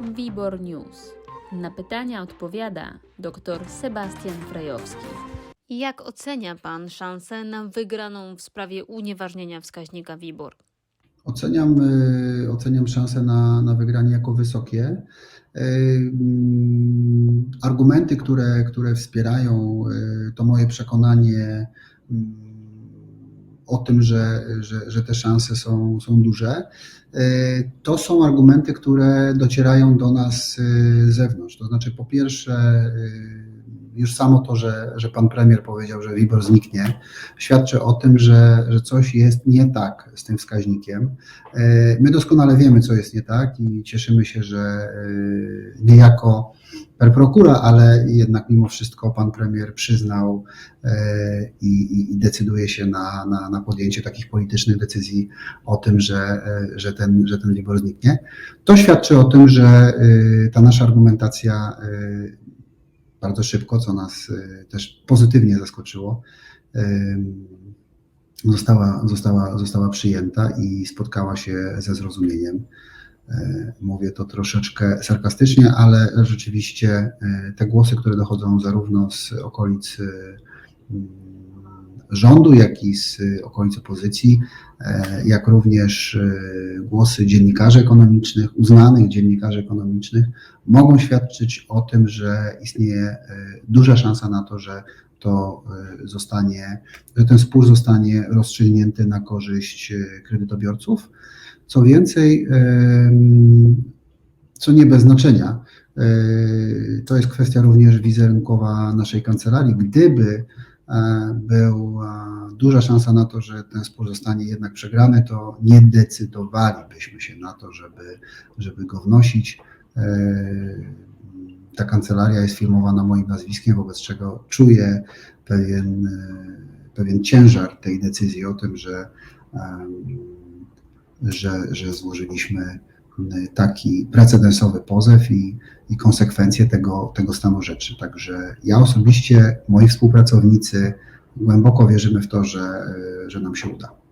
Wibor News. Na pytania odpowiada dr Sebastian Frejowski. Jak ocenia Pan szansę na wygraną w sprawie unieważnienia wskaźnika WIBOR? Oceniam, y, oceniam szanse na, na wygranie jako wysokie. Y, Argumenty, które, które wspierają y, to moje przekonanie mm, o tym, że, że, że te szanse są, są duże, y, to są argumenty, które docierają do nas y, z zewnątrz. To znaczy, po pierwsze, y, już samo to, że, że pan premier powiedział, że WIBOR zniknie, świadczy o tym, że, że coś jest nie tak z tym wskaźnikiem. E, My doskonale wiemy, co jest nie tak i cieszymy się, że e, niejako per procura, ale jednak mimo wszystko pan premier przyznał e, i, i, decyduje się na, na, na podjęcie takich politycznych decyzji o tym, że, e, że, ten, że ten WIBOR zniknie. To świadczy o tym, że e, ta nasza argumentacja bardzo szybko, co nas też pozytywnie zaskoczyło, została, została, została przyjęta i spotkała się ze zrozumieniem. E, Mówię to troszeczkę sarkastycznie, ale rzeczywiście e, te głosy, które dochodzą zarówno z okolic e, rządu, jak i z okolic opozycji, e, jak również e, głosy dziennikarzy ekonomicznych, uznanych dziennikarzy ekonomicznych, mogą świadczyć o tym, że istnieje e, duża szansa na to, że to zostanie, że ten spór zostanie rozstrzygnięty na korzyść kredytobiorców. Co więcej, co nie bez znaczenia, to jest kwestia również wizerunkowa naszej kancelarii. Gdyby była duża szansa na to, że ten spór zostanie jednak przegrany, to nie decydowalibyśmy się na to, żeby, żeby go wnosić. E, Ta kancelaria jest firmowana moim nazwiskiem, wobec czego czuję pewien, e, pewien ciężar tej decyzji o tym, że, że, że złożyliśmy taki precedensowy pozew i, i konsekwencje tego, tego stanu rzeczy. Także ja osobiście, moi współpracownicy głęboko wierzymy w to, że, że nam się uda.